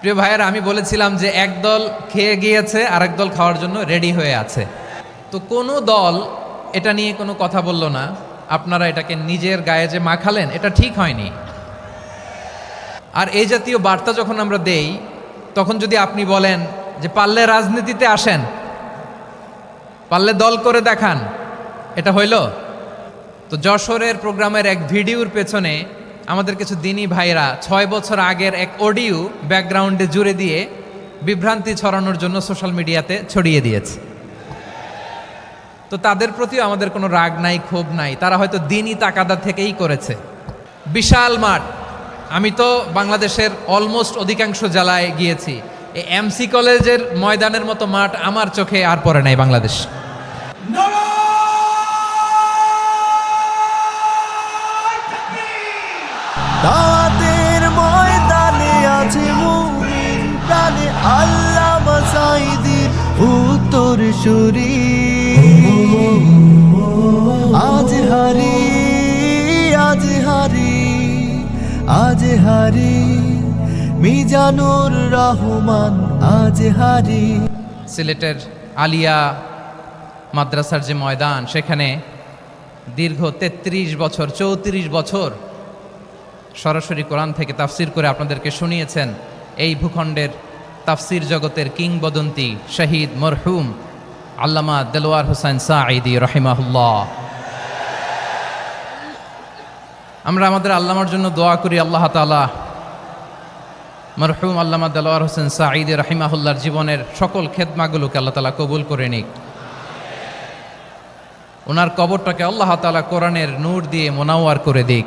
প্রিয় ভাইয়েরা, আমি বলেছিলাম যে এক দল খেয়ে গিয়েছে আর দল খাওয়ার জন্য রেডি হয়ে আছে। তো কোনো দল এটা নিয়ে কোনো কথা বলল না। আপনারা এটাকে নিজের গায়ে যে মাখালেন, এটা ঠিক হয়নি। আর এই জাতীয় বার্তা যখন আমরা দেই, তখন যদি আপনি বলেন যে পারলে রাজনীতিতে আসেন, পারলে দল করে দেখান, এটা হইল? তো যশোরের প্রোগ্রামের এক ভিডিওর পেছনে আমাদের কিছু দিনী ভাইরা ছয় বছর আগের এক অডিও ব্যাকগ্রাউন্ডে জুড়ে দিয়ে বিভ্রান্তি ছড়ানোর জন্য সোশ্যাল মিডিয়াতে ছড়িয়ে দিয়েছে। তো তাদের প্রতিও আমাদের কোনো রাগ নাই, ক্ষোভ নাই। তারা হয়তো দিনই তাকাদা থেকেই করেছে। বিশাল মাঠ। আমি তো বাংলাদেশের অলমোস্ট অধিকাংশ জেলায় গিয়েছি। এই এমসি কলেজের ময়দানের মতো মাঠ আমার চোখে আর পড়ে নাই বাংলাদেশ। দাওয়াতের ময়দানে আছে মুমিন প্রাণে আল্লাহ মাসাইদির উত্তর সুরি। আজ হারি আজ হারি আজ হারি। মিজানুর রহমান, আজ হারি। সিলেটের আলিয়া মাদ্রাসার যে ময়দান, সেখানে দীর্ঘ ৩৩ বছর, চৌত্রিশ বছর সরাসরি কোরআন থেকে তাফসির করে আপনাদেরকে শুনিয়েছেন এই ভূখণ্ডের তাফসির জগতের কিংবদন্তি শহীদ মরহুম আল্লামা দেলোয়ার হোসেন সাঈদি রহিমাহুল্লাহ। আমরা আমাদের আল্লামার জন্য দোয়া করি, আল্লাহ তালা মরহুম আল্লামা দেলোয়ার হোসেন সাঈদি রহিমাহুল্লার জীবনের সকল খেদমাগুলোকে আল্লাহ তালা কবুল করে নিক। ওনার কবরটাকে আল্লাহ তালা কোরআনের নূর দিয়ে মোনাওয়ার করে দিক।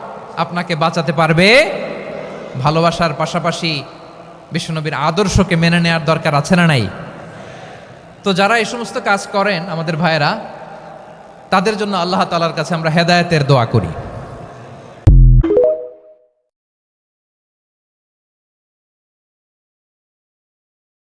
আপনাকে বাঁচাতে পারবে। ভালোবাসার পাশাপাশি বিশ্বনবীর আদর্শকে মেনে নেওয়ার দরকার আছে না নাই? তো যারা এই সমস্ত কাজ করেন, আমাদের ভাইয়েরা, তাদের জন্য আল্লাহ তালার কাছে আমরা হেদায়তের দোয়া করি।